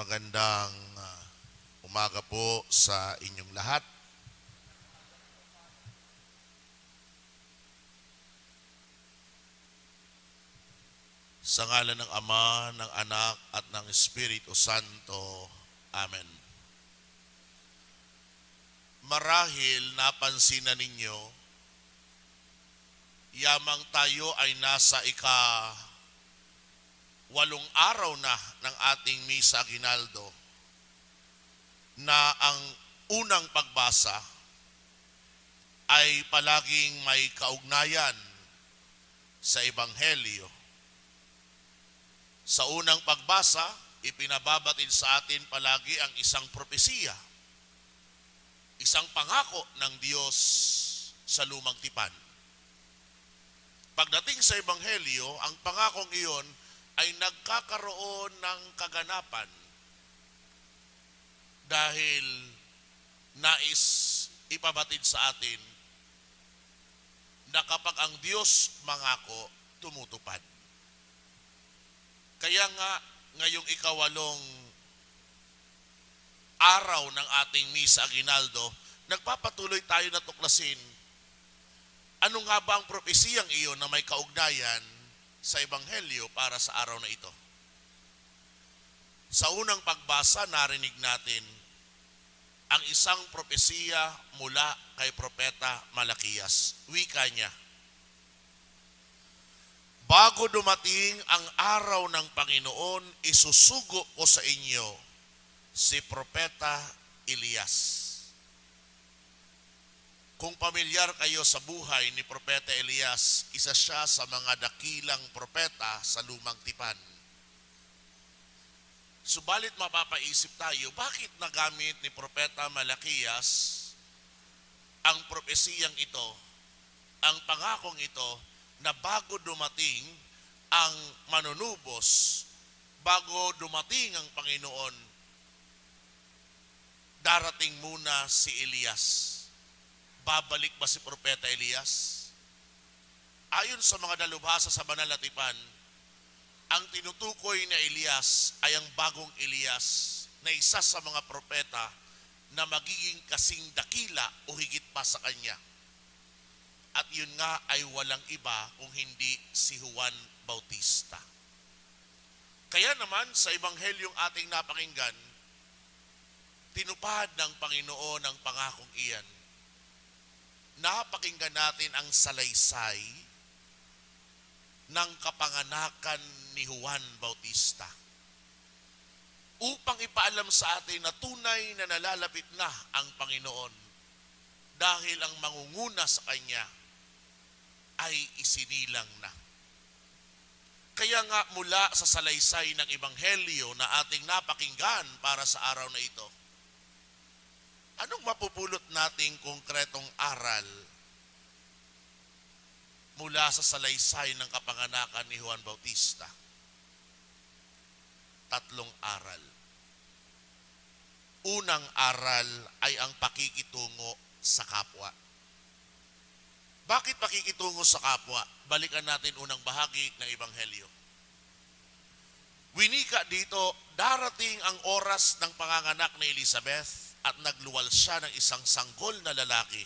Magandang ah, umaga po sa inyong lahat. Sa ngalan ng Ama, ng Anak, at ng Espiritu Santo. Amen. Marahil napansin na ninyo, yamang tayo ay nasa ika walong araw na ng ating Misa Ginaldo na ang unang pagbasa ay palaging may kaugnayan sa Ebanghelyo. Sa unang pagbasa, ipinababatid sa atin palagi ang isang propesiya, isang pangako ng Diyos sa lumang tipan. Pagdating sa Ebanghelyo, ang pangakong iyon ay nagkakaroon ng kaganapan dahil nais ipabatid sa atin na kapag ang Diyos mangako, tumutupad. Kaya nga, ngayong ikawalong araw ng ating Misa Aguinaldo, nagpapatuloy tayo na tuklasin ano nga ba ang propesiyang iyon na may kaugnayan sa Ebanghelyo para sa araw na ito. Sa unang pagbasa, narinig natin ang isang propesiya mula kay Propeta Malakiyas. Wika niya, Bago dumating ang araw ng Panginoon, isusugo ko sa inyo si Propeta Elias. Kung pamilyar kayo sa buhay ni Propeta Elias, isa siya sa mga dakilang propeta sa lumang tipan. Subalit mapapaisip tayo, bakit nagamit ni Propeta Malakias ang propesiyang ito, ang pangakong ito, na bago dumating ang manunubos, bago dumating ang Panginoon, darating muna si Elias babalik ba si Propeta Elias? Ayon sa mga dalubhasa sa Banal na Tipan, ang tinutukoy na Elias ay ang bagong Elias na isa sa mga propeta na magiging kasing dakila o higit pa sa kanya. At yun nga ay walang iba kung hindi si Juan Bautista. Kaya naman sa Ebanghelyong ating napakinggan, tinupad ng Panginoon ang pangakong iyan napakinggan natin ang salaysay ng kapanganakan ni Juan Bautista upang ipaalam sa atin na tunay na nalalapit na ang Panginoon dahil ang mangunguna sa Kanya ay isinilang na. Kaya nga mula sa salaysay ng Ebanghelyo na ating napakinggan para sa araw na ito, Anong mapupulot nating konkretong aral mula sa salaysay ng kapanganakan ni Juan Bautista? Tatlong aral. Unang aral ay ang pakikitungo sa kapwa. Bakit pakikitungo sa kapwa? Balikan natin unang bahagi ng Ebanghelyo. Winika dito, darating ang oras ng panganganak ni Elizabeth at nagluwal siya ng isang sanggol na lalaki.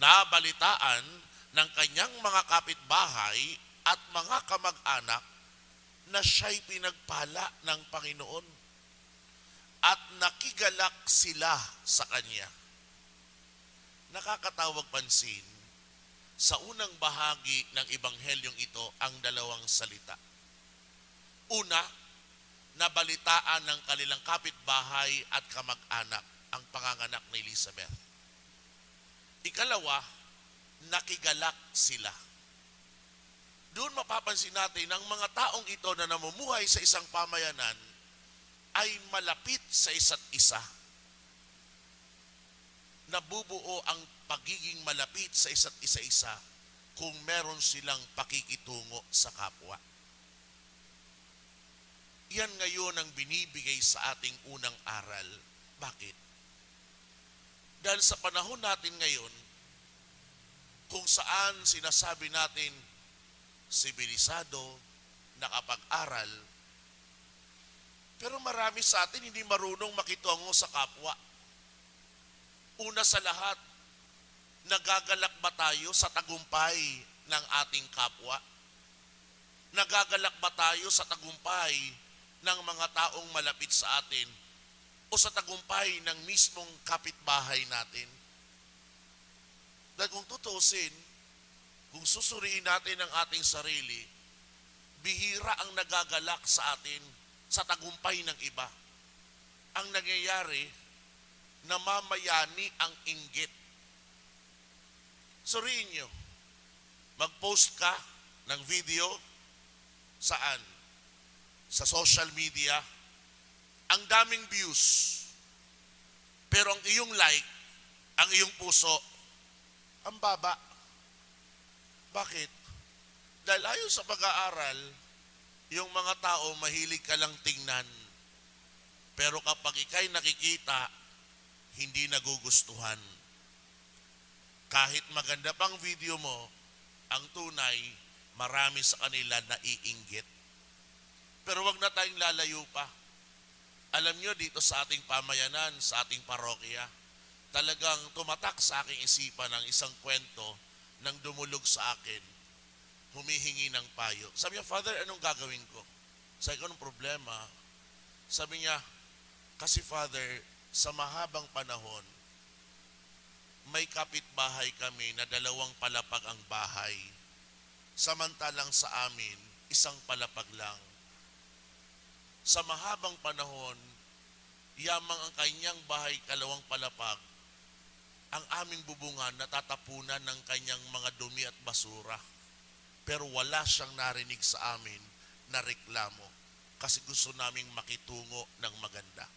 Nabalitaan ng kanyang mga kapitbahay at mga kamag-anak na siya'y pinagpala ng Panginoon at nakigalak sila sa kanya. Nakakatawag pansin, sa unang bahagi ng Ebanghelyong ito ang dalawang salita. Una, nabalitaan ng kanilang kapitbahay at kamag-anak ang panganganak ni Elizabeth. Ikalawa, nakigalak sila. Doon mapapansin natin ang mga taong ito na namumuhay sa isang pamayanan ay malapit sa isa't isa. Nabubuo ang pagiging malapit sa isa't isa-isa kung meron silang pakikitungo sa kapwa. Yan ngayon ang binibigay sa ating unang aral. Bakit? Dahil sa panahon natin ngayon, kung saan sinasabi natin sibilisado, nakapag-aral, Pero marami sa atin hindi marunong makitungo sa kapwa. Una sa lahat, nagagalak ba tayo sa tagumpay ng ating kapwa? Nagagalak ba tayo sa tagumpay ng mga taong malapit sa atin o sa tagumpay ng mismong kapitbahay natin? Dahil kung tutusin, kung susuriin natin ang ating sarili, bihira ang nagagalak sa atin sa tagumpay ng iba. Ang nangyayari, namamayani ang inggit. Suriin nyo, mag-post ka ng video saan? Sa social media, ang daming views. Pero ang iyong like, ang iyong puso, ang baba. Bakit? Dahil ayon sa pag-aaral, yung mga tao mahilig ka lang tingnan. Pero kapag ikay nakikita, hindi nagugustuhan. Kahit maganda pang video mo, ang tunay, marami sa kanila na iinggit. Pero wag na tayong lalayo pa. Alam nyo, dito sa ating pamayanan, sa ating parokya, talagang tumatak sa aking isipan ang isang kwento nang dumulog sa akin humihingi ng payo. Sabi niya, Father, anong gagawin ko? Sabi ko, anong problema? Sabi niya, kasi Father, sa mahabang panahon, may kapitbahay kami na dalawang palapag ang bahay. Samantalang sa amin, isang palapag lang. Sa mahabang panahon, yamang ang kanyang bahay kalawang palapag, ang aming bubungan natatapunan ng kanyang mga dumi at basura pero wala siyang narinig sa amin na reklamo kasi gusto naming makitungo ng maganda.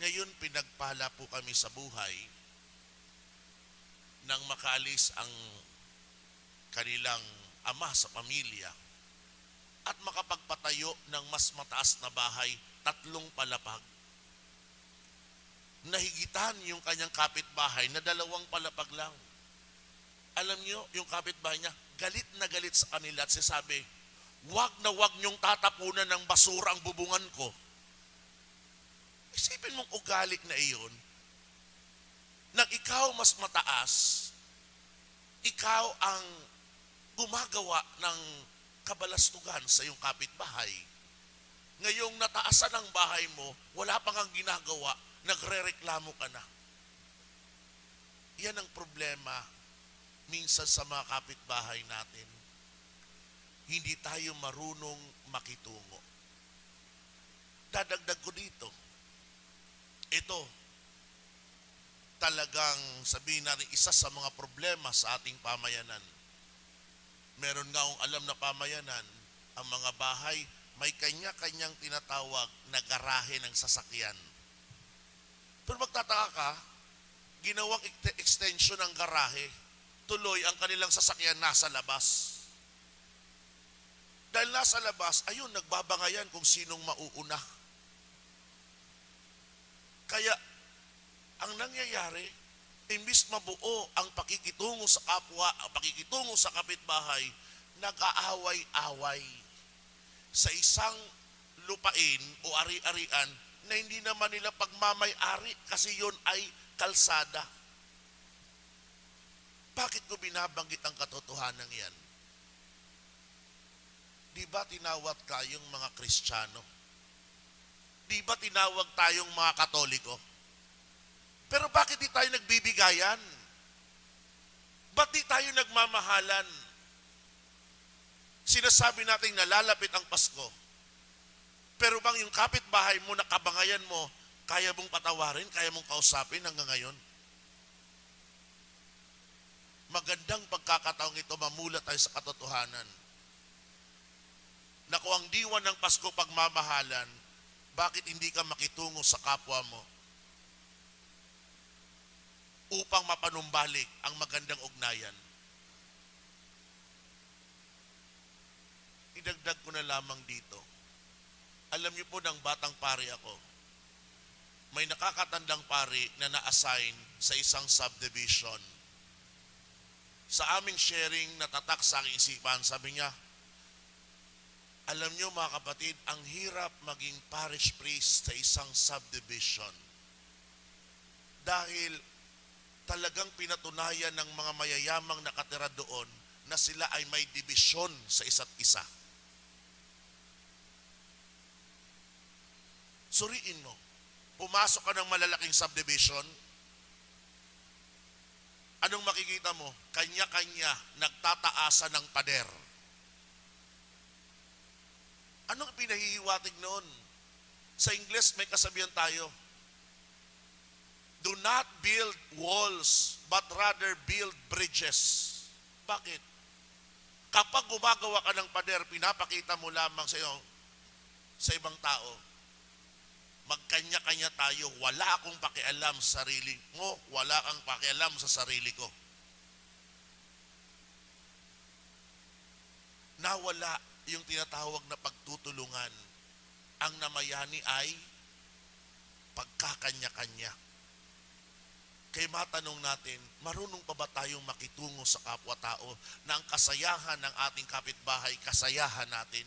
Ngayon pinagpala po kami sa buhay nang makaalis ang kanilang ama sa pamilya at makapagpatayo ng mas mataas na bahay, tatlong palapag. Nahigitan yung kanyang kapitbahay na dalawang palapag lang alam niyo, yung kapitbahay niya, galit na galit sa kanila at sinasabi, wag na wag niyong tatapunan ng basura ang bubungan ko. Isipin mong ugali na iyon, nang ikaw mas mataas, ikaw ang gumagawa ng kabalastugan sa iyong kapitbahay. Ngayong nataasan ang bahay mo, wala pang ang ginagawa, nagre-reklamo ka na. Yan ang problema minsan sa mga kapitbahay natin, hindi tayo marunong makitungo. Dadagdag ko dito. Ito, talagang sabihin natin isa sa mga problema sa ating pamayanan. Meron nga akong alam na pamayanan, ang mga bahay may kanya-kanyang tinatawag na garahe ng sasakyan. Pero magtataka ka, ginawang ex- extension ng garahe tuloy ang kanilang sasakyan nasa labas. Dahil nasa labas, ayun, nagbabangayan kung sinong mauuna. Kaya, ang nangyayari, imbis mabuo ang pakikitungo sa kapwa, ang pakikitungo sa kapitbahay, nag-aaway-away sa isang lupain o ari-arian na hindi naman nila pagmamay-ari kasi yon ay kalsada. Bakit ko binabanggit ang katotohanan yan? Di ba tinawag tayong mga Kristiyano? Di ba tinawag tayong mga Katoliko? Pero bakit di tayo nagbibigayan? Ba't di tayo nagmamahalan? Sinasabi natin nalalapit ang Pasko. Pero bang yung kapitbahay mo, nakabangayan mo, kaya mong patawarin, kaya mong kausapin hanggang ngayon? magandang pagkakataong ito mamulat tayo sa katotohanan. Na kung ang diwa ng Pasko pagmamahalan, bakit hindi ka makitungo sa kapwa mo? Upang mapanumbalik ang magandang ugnayan. Idagdag ko na lamang dito. Alam niyo po ng batang pari ako, may nakakatandang pari na na-assign sa isang subdivision sa aming sharing natatak sa aking isipan, sabi niya, Alam nyo mga kapatid, ang hirap maging parish priest sa isang subdivision. Dahil talagang pinatunayan ng mga mayayamang nakatira doon na sila ay may dibisyon sa isa't isa. Suriin mo, pumasok ka ng malalaking subdivision, anong makikita mo? Kanya-kanya nagtataasa ng pader. Anong pinahihiwatig noon? Sa Ingles, may kasabihan tayo. Do not build walls, but rather build bridges. Bakit? Kapag gumagawa ka ng pader, pinapakita mo lamang sa iyo, sa ibang tao, magkanya-kanya tayo, wala akong pakialam sa sarili mo, wala kang pakialam sa sarili ko. Nawala yung tinatawag na pagtutulungan. Ang namayani ay pagkakanya-kanya. Kaya matanong natin, marunong pa ba tayong makitungo sa kapwa-tao na ang kasayahan ng ating kapitbahay, kasayahan natin,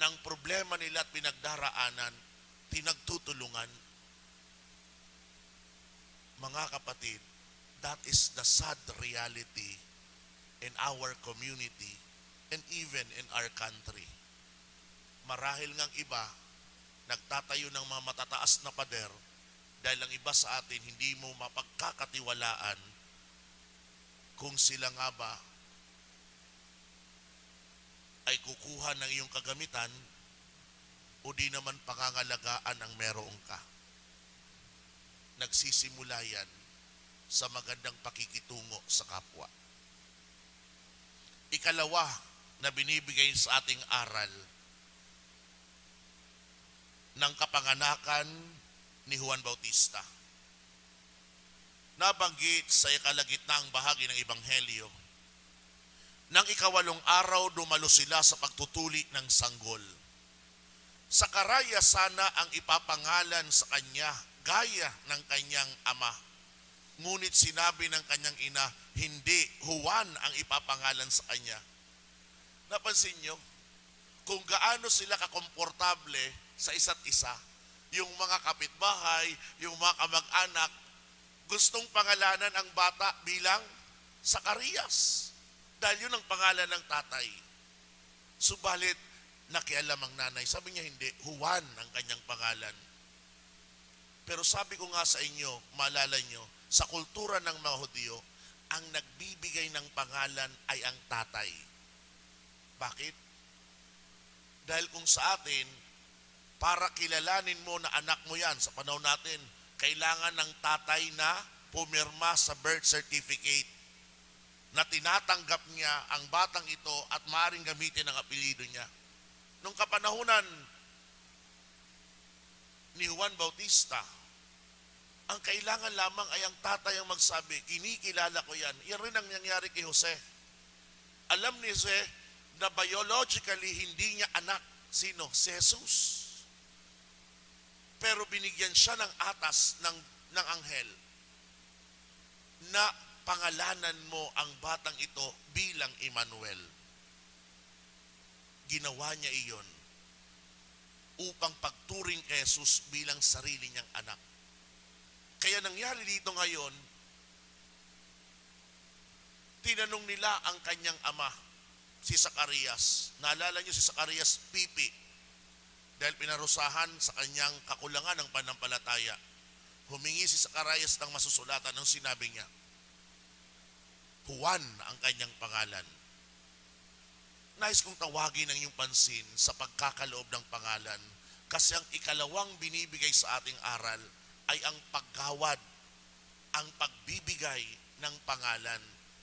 ng problema nila at pinagdaraanan, pinagtutulungan? Mga kapatid, that is the sad reality in our community and even in our country. Marahil ngang iba, nagtatayo ng mga matataas na pader dahil ang iba sa atin hindi mo mapagkakatiwalaan kung sila nga ba ay kukuha ng iyong kagamitan o di naman pangangalagaan ang meron ka. Nagsisimula yan sa magandang pakikitungo sa kapwa. Ikalawa na binibigay sa ating aral ng kapanganakan ni Juan Bautista. Nabanggit sa ikalagitnaang bahagi ng Ebanghelyo, nang ikawalong araw dumalo sila sa pagtutuli ng sanggol. Sa karaya sana ang ipapangalan sa kanya gaya ng kanyang ama. Ngunit sinabi ng kanyang ina, hindi, Juan ang ipapangalan sa kanya. Napansin nyo, kung gaano sila kakomportable sa isa't isa, yung mga kapitbahay, yung mga kamag-anak, gustong pangalanan ang bata bilang Sakarias. Dahil yun ang pangalan ng tatay. Subalit, nakialam ang nanay. Sabi niya hindi, Juan ang kanyang pangalan. Pero sabi ko nga sa inyo, maalala nyo, sa kultura ng mga Hudyo, ang nagbibigay ng pangalan ay ang tatay. Bakit? Dahil kung sa atin, para kilalanin mo na anak mo yan sa panahon natin, kailangan ng tatay na pumirma sa birth certificate na tinatanggap niya ang batang ito at maaaring gamitin ang apelido niya. Nung kapanahunan ni Juan Bautista, ang kailangan lamang ay ang tatay ang magsabi, kinikilala ko yan. Yan rin ang nangyari kay Jose. Alam ni Jose na biologically hindi niya anak. Sino? Si Jesus. Pero binigyan siya ng atas ng, ng anghel na pangalanan mo ang batang ito bilang Emmanuel. Ginawa niya iyon upang pagturing kay Jesus bilang sarili niyang anak. Kaya nangyari dito ngayon, tinanong nila ang kanyang ama, si Zacarias. Naalala niyo si Zacarias pipi dahil pinarusahan sa kanyang kakulangan ng panampalataya. Humingi si Zacarias ng masusulatan ng sinabi niya, Juan ang kanyang pangalan. Nais kong tawagin ang iyong pansin sa pagkakaloob ng pangalan kasi ang ikalawang binibigay sa ating aral ay ang paggawad, ang pagbibigay ng pangalan